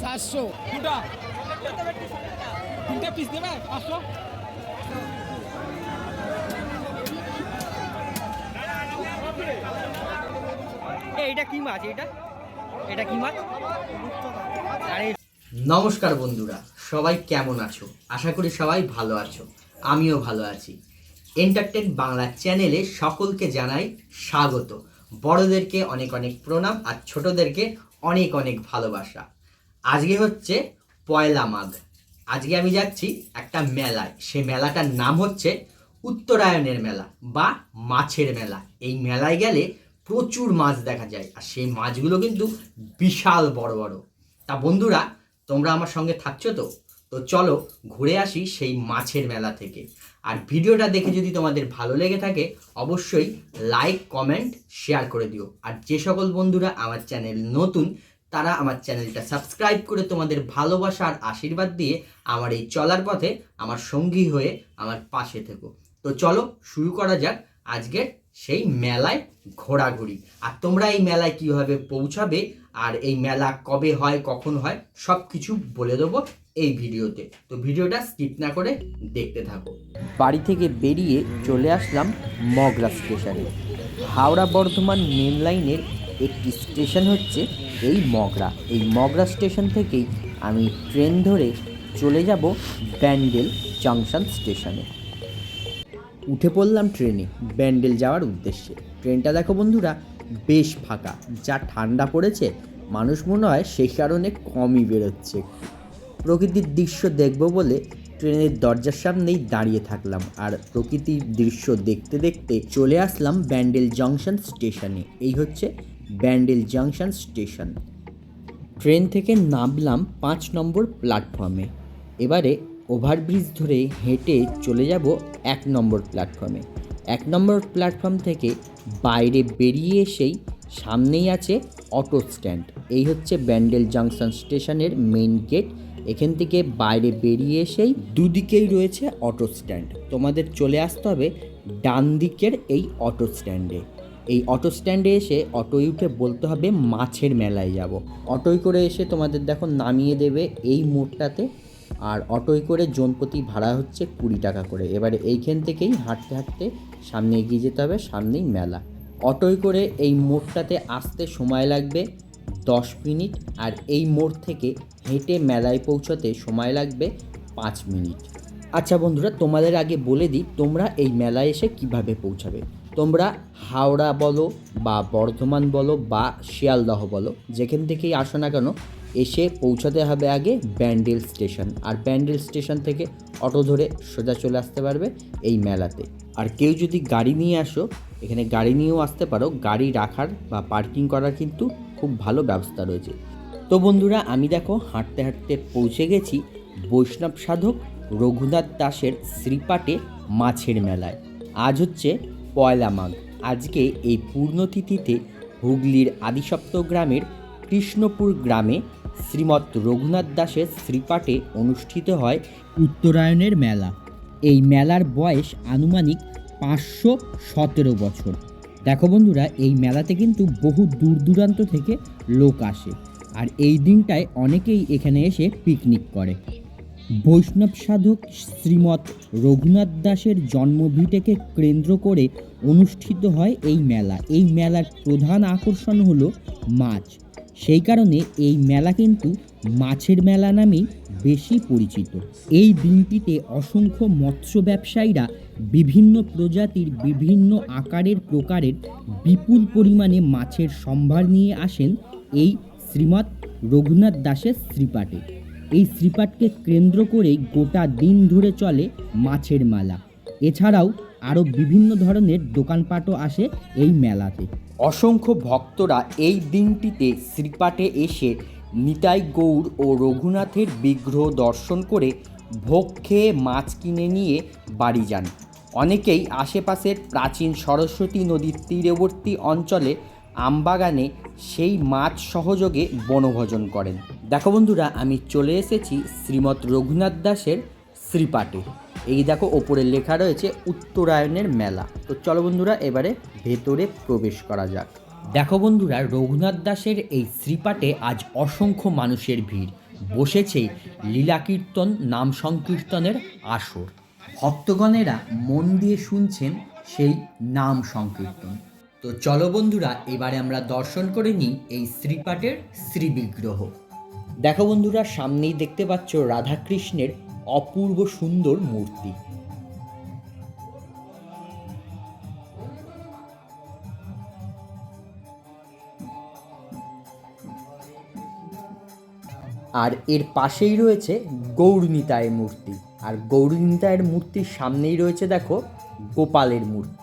সাতশো দুটা তিনটে পিস দেবে পাঁচশো এইটা কি মাছ? এটা এটা কি মাছ? নমস্কার বন্ধুরা, সবাই কেমন আছো? আশা করি সবাই ভালো আছো, আমিও ভালো আছি। এন্টারটেন বাংলা চ্যানেলে সকলকে জানাই স্বাগত। বড়দেরকে অনেক অনেক প্রণাম আর ছোটদেরকে অনেক অনেক ভালোবাসা। আজকে হচ্ছে পয়লা মাঘ। আজকে আমি যাচ্ছি একটা মেলায়। সে মেলাটার নাম হচ্ছে উত্তরায়ণের মেলা বা মাছের মেলা। এই মেলায় গেলে প্রচুর মাছ দেখা যায় আর সেই মাছগুলো কিন্তু বিশাল বড় বড়। তা বন্ধুরা তোমরা আমার সঙ্গে থাকছো তো? তো চলো ঘুরে আসি সেই মাছের মেলা থেকে। আর ভিডিওটা দেখে যদি তোমাদের ভালো লেগে থাকে, অবশ্যই লাইক কমেন্ট শেয়ার করে দিও। আর যে সকল বন্ধুরা আমার চ্যানেল নতুন, তারা আমার চ্যানেলটা সাবস্ক্রাইব করে তোমাদের ভালোবাসা আর আশীর্বাদ দিয়ে আমার এই চলার পথে আমার সঙ্গী হয়ে আমার পাশে থেকো। তো চলো শুরু করা যাক আজকের সেই মেলায় ঘোরাঘুরি। আর তোমরা এই মেলায় কীভাবে পৌঁছাবে আর এই মেলা কবে হয়, কখন হয় সব কিছু বলে দেবো এই ভিডিওতে। তো ভিডিওটা স্কিপ না করে দেখতে থাকো। বাড়ি থেকে বেরিয়ে চলে আসলাম মগরা স্টেশনে। হাওড়া বর্ধমান মেন লাইনের একটি স্টেশন হচ্ছে এই মগরা। এই মগরা স্টেশন থেকেই আমি ট্রেন ধরে চলে যাব ব্যান্ডেল জাংশন স্টেশনে। উঠে পড়লাম ট্রেনে, ব্যান্ডেল যাওয়ার উদ্দেশ্যে। ট্রেনটা দেখো বন্ধুরা, বেশ ফাঁকা। যা ঠান্ডা পড়েছে মানুষ মনে হয় সেই কারণে কমই বেরোচ্ছে। প্রকৃতির দৃশ্য দেখব বলে ট্রেনের দরজার সামনেই দাঁড়িয়ে থাকলাম আর প্রকৃতির দৃশ্য দেখতে দেখতে চলে আসলাম ব্যান্ডেল জংশন স্টেশনে। এই হচ্ছে ব্যান্ডেল জংশন স্টেশন। ট্রেন থেকে নামলাম পাঁচ নম্বর প্ল্যাটফর্মে। এবারে ওভারব্রিজ ধরে হেঁটে চলে যাব এক নম্বর প্ল্যাটফর্মে। এক নম্বর প্ল্যাটফর্ম থেকে বাইরে বেরিয়ে এসেই সামনেই আছে অটো স্ট্যান্ড। এই হচ্ছে ব্যান্ডেল জাংশন স্টেশনের মেইন গেট। এখান থেকে বাইরে বেরিয়ে এসেই দুদিকেই রয়েছে অটো স্ট্যান্ড। তোমাদের চলে আসতে হবে ডান দিকের এই অটো স্ট্যান্ডে। এই অটো স্ট্যান্ডে এসে অটোয় উঠে বলতে হবে, মাছের মেলায় যাব। অটোয় করে এসে তোমাদের দেখো নামিয়ে দেবে এই মোড়টাতে। আর অটোয় করে জনপ্রতি ভাড়া হচ্ছে কুড়ি টাকা করে। এবারে এইখান থেকেই হাঁটতে হাঁটতে সামনে এগিয়ে যেতে হবে, সামনেই মেলা। অটোয় করে এই মোড়টাতে আসতে সময় লাগবে দশ মিনিট আর এই মোড় থেকে হেঁটে মেলায় পৌঁছতে সময় লাগবে পাঁচ মিনিট। আচ্ছা বন্ধুরা, তোমাদের আগে বলে দিই তোমরা এই মেলায় এসে কীভাবে পৌঁছাবে। তোমরা হাওড়া বলো বা বর্ধমান বলো বা শিয়ালদহ বলো, যেখান থেকেই আসো না কেন, এসে পৌঁছাতে হবে আগে ব্যান্ডেল স্টেশন। আর ব্যান্ডেল স্টেশন থেকে অটো ধরে সোজা চলে আসতে পারবে এই মেলাতে। আর কেউ যদি গাড়ি নিয়ে আসো এখানে গাড়ি নিয়েও আসতে পারো। গাড়ি রাখার বা পার্কিং করার কিন্তু খুব ভালো ব্যবস্থা রয়েছে। তো বন্ধুরা, আমি দেখো হাঁটতে হাঁটতে পৌঁছে গেছি বৈষ্ণব সাধক রঘুনাথ দাসের শ্রীপাটে মাছের মেলায়। আজ হচ্ছে পয়লা মাঘ। আজকে এই পূর্ণতিথিতে হুগলির আদিসপ্ত গ্রামের কৃষ্ণপুর গ্রামে শ্রীমৎ রঘুনাথ দাসের শ্রীপাটে অনুষ্ঠিত হয় উত্তরায়ণের মেলা। এই মেলার বয়স আনুমানিক পাঁচশো সতেরো বছর। দেখো বন্ধুরা, এই মেলাতে কিন্তু বহু দূর দূরান্ত থেকে লোক আসে। আর এই দিনটায় অনেকেই এখানে এসে পিকনিক করে। বৈষ্ণব সাধক শ্রীমৎ রঘুনাথ দাসের জন্মভিটেকে কেন্দ্র করে অনুষ্ঠিত হয় এই মেলা। এই মেলার প্রধান আকর্ষণ হলো মাছ। সেই কারণে এই মেলা কিন্তু মাছের মেলা নামেই বেশি পরিচিত। এই দিনটিতে অসংখ্য মৎস্য ব্যবসায়ীরা বিভিন্ন প্রজাতির বিভিন্ন আকারের প্রকারের বিপুল পরিমাণে মাছের সম্ভার নিয়ে আসেন এই শ্রীমৎ রঘুনাথ দাসের শ্রীপাটে এই শ্রীপাটকে কেন্দ্র করেই গোটা দিন ধরে চলে মাছের মেলা। এছাড়াও আরও বিভিন্ন ধরনের দোকানপাটও আসে এই মেলাতে। অসংখ্য ভক্তরা এই দিনটিতে শ্রীপাটে এসে নিতাই গৌর ও রঘুনাথের বিগ্রহ দর্শন করে ভোগ খেয়ে মাছ কিনে নিয়ে বাড়ি যান। অনেকেই আশেপাশের প্রাচীন সরস্বতী নদীর তীরবর্তী অঞ্চলে আমবাগানে সেই মাছ সহযোগে বনভোজন করেন। দেখো বন্ধুরা, আমি চলে এসেছি শ্রীমৎ রঘুনাথ দাসের শ্রীপাটে এই দেখো, ওপরে লেখা রয়েছে উত্তরায়ণের মেলা। তো চলো বন্ধুরা, এবারে ভেতরে প্রবেশ করা যাক। দেখো বন্ধুরা, রঘুনাথ দাসের এই শ্রীপাটে আজ অসংখ্য মানুষের ভিড়। বসেছে লীলা কীর্তন নাম সংকীর্তনের আসর। ভক্তগণেরা মন দিয়ে শুনছেন সেই নাম সংকীর্তন। তো চলো বন্ধুরা, এবারে আমরা দর্শন করে নিই এই শ্রীপাটের শ্রীবিগ্রহ। দেখো বন্ধুরা, সামনেই দেখতে পাচ্ছ রাধাকৃষ্ণের অপূর্ব সুন্দর মূর্তি। আর এর পাশেই রয়েছে গৌরনীতায়ের মূর্তি। আর গৌরনীতায়ের মূর্তির সামনেই রয়েছে, দেখো, গোপালের মূর্তি।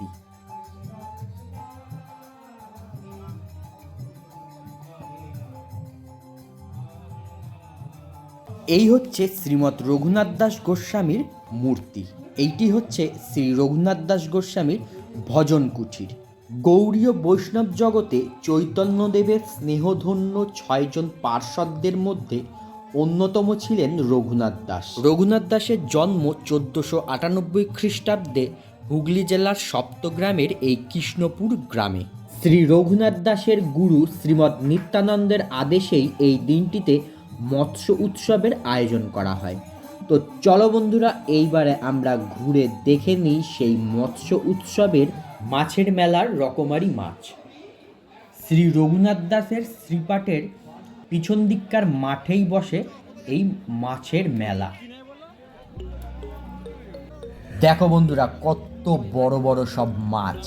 এই হচ্ছে শ্রীমৎ রঘুনাথ দাস গোস্বামীর মূর্তি। এইটি হচ্ছে শ্রী রঘুনাথ দাস গোস্বামীর ভজন কুঠির। গৌড়ীয় বৈষ্ণব জগতে চৈতন্যদেবের স্নেহধন্য ছয়জন পার্ষদদের মধ্যে অন্যতম ছিলেন রঘুনাথ দাস। রঘুনাথ দাসের জন্ম চোদ্দোশো আটানব্বই খ্রিস্টাব্দে হুগলি জেলার সপ্তগ্রামের এই কৃষ্ণপুর গ্রামে। শ্রী রঘুনাথ দাসের গুরু শ্রীমৎ নিত্যানন্দের আদেশেই এই দিনটিতে মৎস্য উৎসবের আয়োজন করা হয়। তো চলো বন্ধুরা, এইবারে আমরা ঘুরে দেখে নিই সেই মৎস্য উৎসবের মাছের মেলার রকমারি মাছ। শ্রী রঘুনাথ দাসের শ্রীপাটের পিছন দিককার মাঠেই বসে এই মাছের মেলা। দেখো বন্ধুরা, কত বড় বড় সব মাছ।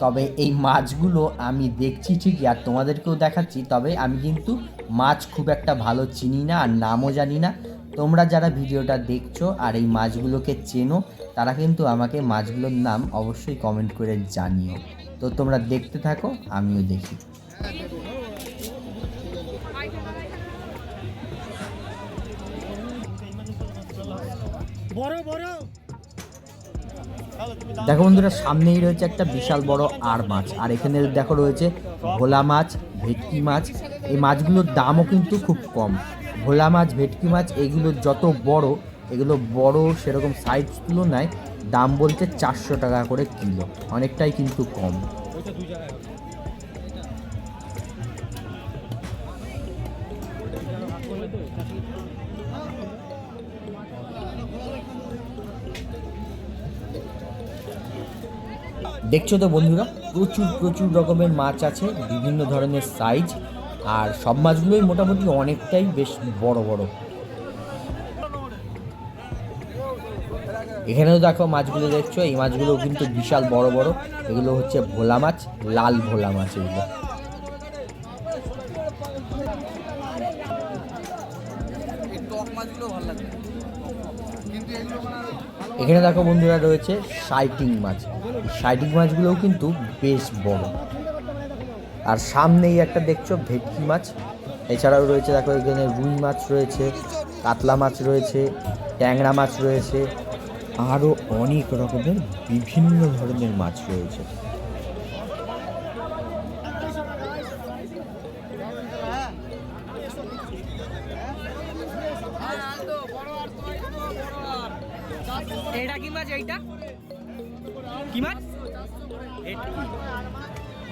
তবে এই মাছগুলো আমি দেখছি ঠিকই আর তোমাদেরকেও দেখাচ্ছি, তবে আমি কিন্তু মাছ খুব একটা ভালো চিনি না আর নামও জানি না। তোমরা যারা ভিডিওটা দেখছ আর এই মাছগুলোকে চেনো তারা কিন্তু আমাকে মাছগুলোর নাম অবশ্যই কমেন্ট করে জানিও। তো তোমরা দেখতে থাকো আমিও দেখি। দেখো বন্ধুরা সামনেই রয়েছে একটা বিশাল বড় আর মাছ আর এখানে দেখো রয়েছে ভোলা মাছ ভেটকি মাছ এই মাছগুলোর দামও কিন্তু খুব কম। ভোলা মাছ, ভেটকি মাছ, এগুলো যত বড়, এগুলো বড় সেরকম সাইজ তুলনায় দাম বলছে চারশো টাকা করে কিলো। অনেকটাই কিন্তু কম। দেখছ তো বন্ধুরা, প্রচুর প্রচুর রকমের মাছ আছে, বিভিন্ন ধরনের সাইজ আর সব মাছগুলোই মোটামুটি অনেকটাই বেশ বড় বড়। এখানেও দেখো মাছগুলো দেখছ, এই মাছগুলো কিন্তু বিশাল বড় বড়। এগুলো হচ্ছে ভোলা মাছ, লাল ভোলা মাছ এগুলো। এখানে দেখো বন্ধুরা রয়েছে সাইটিং মাছ। সাইটিং মাছগুলোও কিন্তু বেশ বড়। আর সামনেই একটা দেখছ, ভেটকি মাছ। এছাড়াও রয়েছে দেখো, এখানে রুই মাছ রয়েছে, কাতলা মাছ রয়েছে, ট্যাংরা মাছ রয়েছে আরও অনেক রকমের বিভিন্ন ধরনের মাছ রয়েছে। এটা কি মাছ, এইটা? কি মাছ?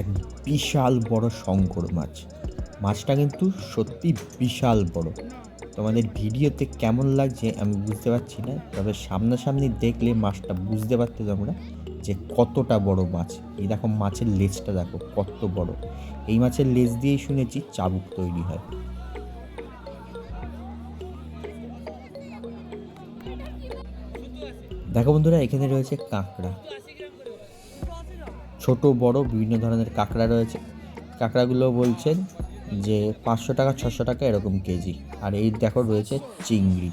এক বিশাল বড় শঙ্কর মাছ। মাছটা কিন্তু সত্যি বিশাল বড়। তোমাদের ভিডিওতে কেমন লাগছে আমি বুঝতে পারছি না, তবে সামনাসামনি দেখলে মাছটা বুঝতে পারতে তোমরা যে কতটা বড় মাছ। এই দেখো মাছের লেজটা দেখো, কত বড়। এই মাছের লেজ দিয়েই শুনেছি চাবুক তৈরি হয়। দেখো বন্ধুরা, এখানে রয়েছে কাঁকড়া। ছোট, বড়, বিভিন্ন ধরনের কাঁকড়া রয়েছে। কাঁকড়াগুলো বলছেন যে পাঁচশো টাকা, ছশো টাকা এরকম কেজি। আর এই দেখো রয়েছে চিংড়ি।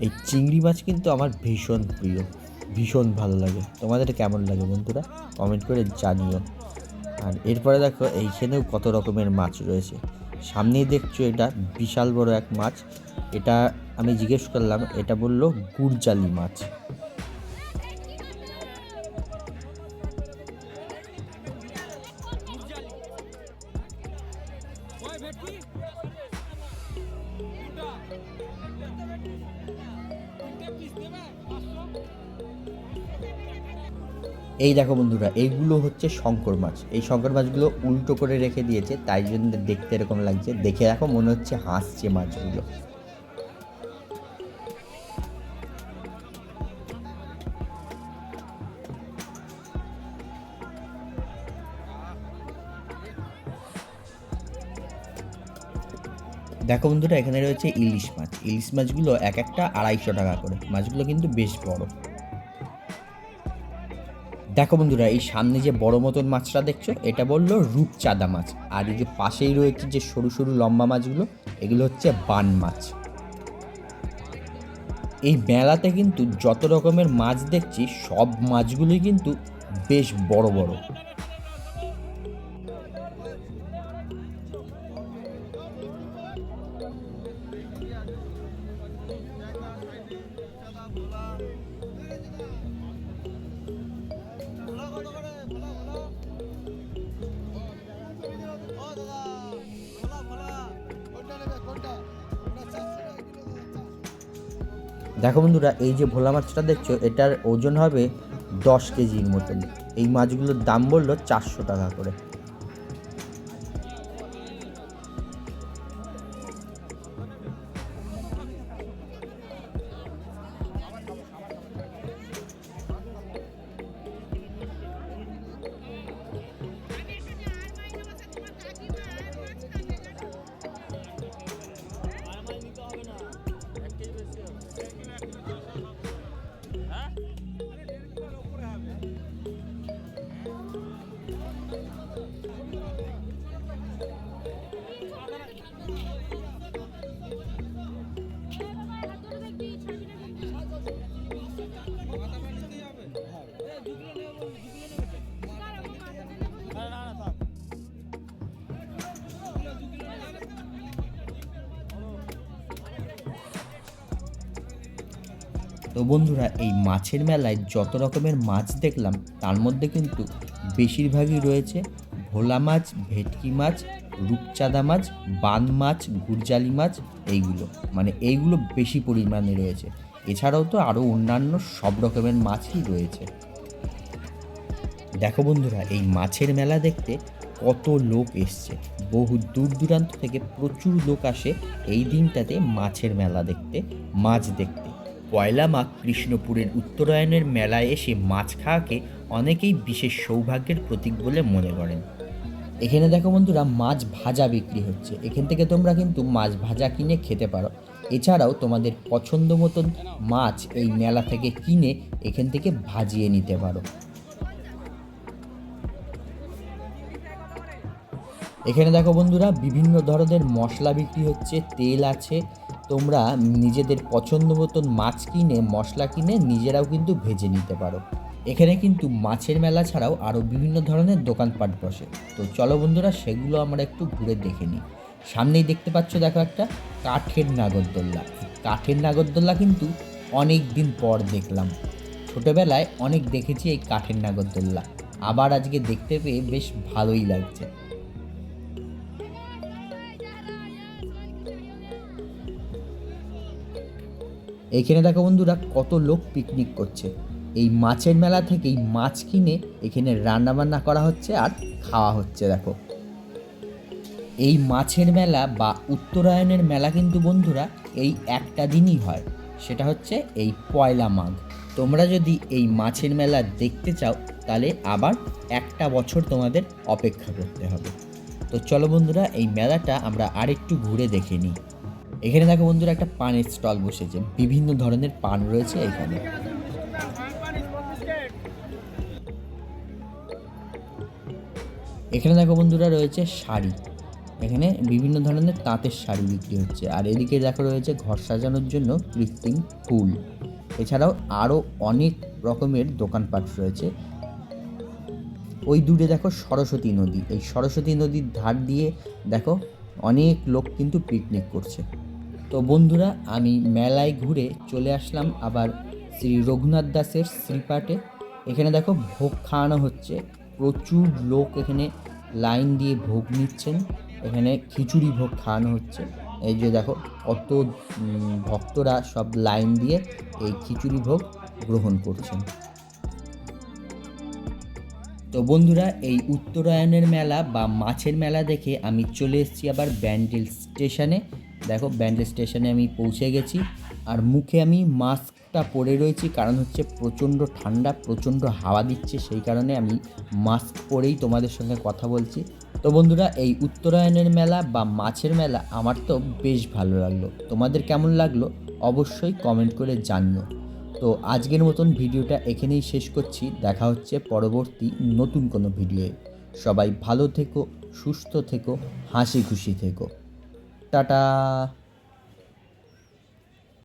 এই চিংড়ি মাছ কিন্তু আমার ভীষণ প্রিয়, ভীষণ ভালো লাগে। তোমাদের কেমন লাগে বন্ধুরা? কমেন্ট করে জানিও। আর এরপরে দেখো, এইখানেও কত রকমের মাছ রয়েছে। সামনেই দেখছ এটা বিশাল বড় এক মাছ। এটা আমি জিজ্ঞেস করলাম, এটা বলল গুড়জালি মাছ। এই দেখো বন্ধুরা এইগুলো হচ্ছে শঙ্কর মাছ। এই শঙ্কর মাছগুলো উল্টো করে রেখে দিয়েছে, তাই জন্য দেখতে এরকম লাগছে। দেখে দেখো, মনে হচ্ছে হাসছে মাছগুলো। দেখো বন্ধুরা, এখানে রয়েছে ইলিশ মাছ। ইলিশ মাছগুলো এক একটা আড়াইশো টাকা করে। মাছগুলো কিন্তু বেশ বড়। দেখো বন্ধুরা, এই সামনে যে বড় মতন মাছটা দেখছ, এটা বলল রূপচাঁদা মাছ। আর এই যে পাশেই রয়েছে যে সরু সরু লম্বা মাছগুলো, এগুলো হচ্ছে বান মাছ। এই মেলাতে কিন্তু যত রকমের মাছ দেখছি, সব মাছগুলোই কিন্তু বেশ বড় বড়। দেখো বন্ধুরা, এই যে ভোলা মাছটা দেখছ, এটার ওজন হবে দশ কেজির মতন। এই মাছগুলোর দাম বলল চারশো টাকা করে। তো বন্ধুরা, এই মাছের মেলায় যত রকমের মাছ দেখলাম, তার মধ্যে কিন্তু বেশিরভাগই রয়েছে ভোলা মাছ, ভেটকি মাছ, রূপচাঁদা মাছ, বান মাছ গুরজালি মাছ, এইগুলো। মানে এইগুলো বেশি পরিমাণে রয়েছে। এছাড়াও তো আরও অন্যান্য সব রকমের মাছই রয়েছে। দেখো বন্ধুরা, এই মাছের মেলা দেখতে কত লোক এসছে। বহু দূর দূরান্ত থেকে প্রচুর লোক আসে এই দিনটাতে মাছের মেলা দেখতে, মাছ দেখতে। পয়লা মাঘ কৃষ্ণপুরের উত্তরায়ণের মেলায় এসে মাছ খাওয়াকে অনেকেই বিশেষ সৌভাগ্যের প্রতীক বলে মনে করেন। এখানে দেখো বন্ধুরা, মাছ ভাজা বিক্রি হচ্ছে। এখান থেকে তোমরা কিন্তু মাছ ভাজা কিনে খেতে পারো। এছাড়াও তোমাদের পছন্দ মতন মাছ এই মেলা থেকে কিনে এখান থেকে ভাজিয়ে নিতে পারো। এখানে দেখো বন্ধুরা, বিভিন্ন ধরনের মশলা বিক্রি হচ্ছে, তেল আছে তোমরা নিজেদের পছন্দ মতন মাছ কিনে, মশলা কিনে নিজেরাও কিন্তু ভেজে নিতে পারো। এখানে কিন্তু মাছের মেলা ছাড়াও আরও বিভিন্ন ধরনের দোকানপাট বসে। তো চলো বন্ধুরা, সেগুলো আমরা একটু ঘুরে দেখে নিই। সামনেই দেখতে পাচ্ছ, দেখো একটা কাঠের নাগরদোল্লা। কাঠের নাগরদোল্লা কিন্তু অনেক দিন পর দেখলাম। ছোটোবেলায় অনেক দেখেছি এই কাঠের নাগরদোল্লা। আবার আজকে দেখতে পেয়ে বেশ ভালোই লাগছে। এইখানে দেখো বন্ধুরা কত লোক পিকনিক করছে। এই মাছের মেলা থেকেই মাছ কিনে এখানে রান্না বান্না করা হচ্ছে আর খাওয়া হচ্ছে, দেখো। এই মাছের মেলা বা উত্তরায়ণের মেলা কিন্তু বন্ধুরা এই একটা দিনই হয়, সেটা হচ্ছে এই পয়লা মাঘ। তোমরা যদি এই মাছের মেলা দেখতে চাও, তাহলে আবার একটা বছর তোমাদের অপেক্ষা করতে হবে। তো চলো বন্ধুরা, এই মেলাটা আমরা আরেকটু ঘুরে দেখে নিই। এখানে দেখো বন্ধুরা একটা পানের স্টল বসেছে। বিভিন্ন ধরনের পান রয়েছে এখানে। এখানে দেখো বন্ধুরা রয়েছে শাড়ি। এখানে বিভিন্ন ধরনের তাঁতের শাড়ি বিক্রি হচ্ছে। আর এদিকে দেখো রয়েছে ঘর সাজানোর জন্য কৃত্রিম ফুল। এছাড়াও আরও অনেক রকমের দোকানপাট রয়েছে। ওই দূরে দেখো সরস্বতী নদী। এই সরস্বতী নদীর ধার দিয়ে দেখো অনেক লোক কিন্তু পিকনিক করছে। তো বন্ধুরা, আমি মেলায় ঘুরে চলে আসলাম আবার শ্রী রঘুনাথ দাসের শ্রীপাটে এখানে দেখো ভোগ খাওয়ানো হচ্ছে। প্রচুর লোক এখানে লাইন দিয়ে ভোগ নিচ্ছেন। এখানে খিচুড়ি ভোগ খাওয়ানো হচ্ছে। এই যে দেখো, কত ভক্তরা সব লাইন দিয়ে এই খিচুড়ি ভোগ গ্রহণ করছেন। তো বন্ধুরা, এই উত্তরায়ণের মেলা বা মাছের মেলা দেখে আমি চলে এসেছি আবার ব্যান্ডেল স্টেশনে। দেখো, ব্যান্ডেল স্টেশনে আমি পৌঁছে গেছি। আর মুখে আমি মাস্কটা পরে রয়েছি, কারণ হচ্ছে প্রচণ্ড ঠান্ডা, প্রচণ্ড হাওয়া দিচ্ছে, সেই কারণে আমি মাস্ক পরেই তোমাদের সঙ্গে কথা বলছি। তো বন্ধুরা, এই উত্তরায়ণের মেলা বা মাছের মেলা আমার তো বেশ ভালো লাগল। তোমাদের কেমন লাগল? অবশ্যই কমেন্ট করে জানিও। তো আজকের মতন ভিডিওটা এখানেই শেষ করছি। দেখা হচ্ছে পরবর্তী নতুন কোনো ভিডিওয়ে। সবাই ভালো থেকো, সুস্থ থেকো, হাসি খুশি থেকো। টাটা।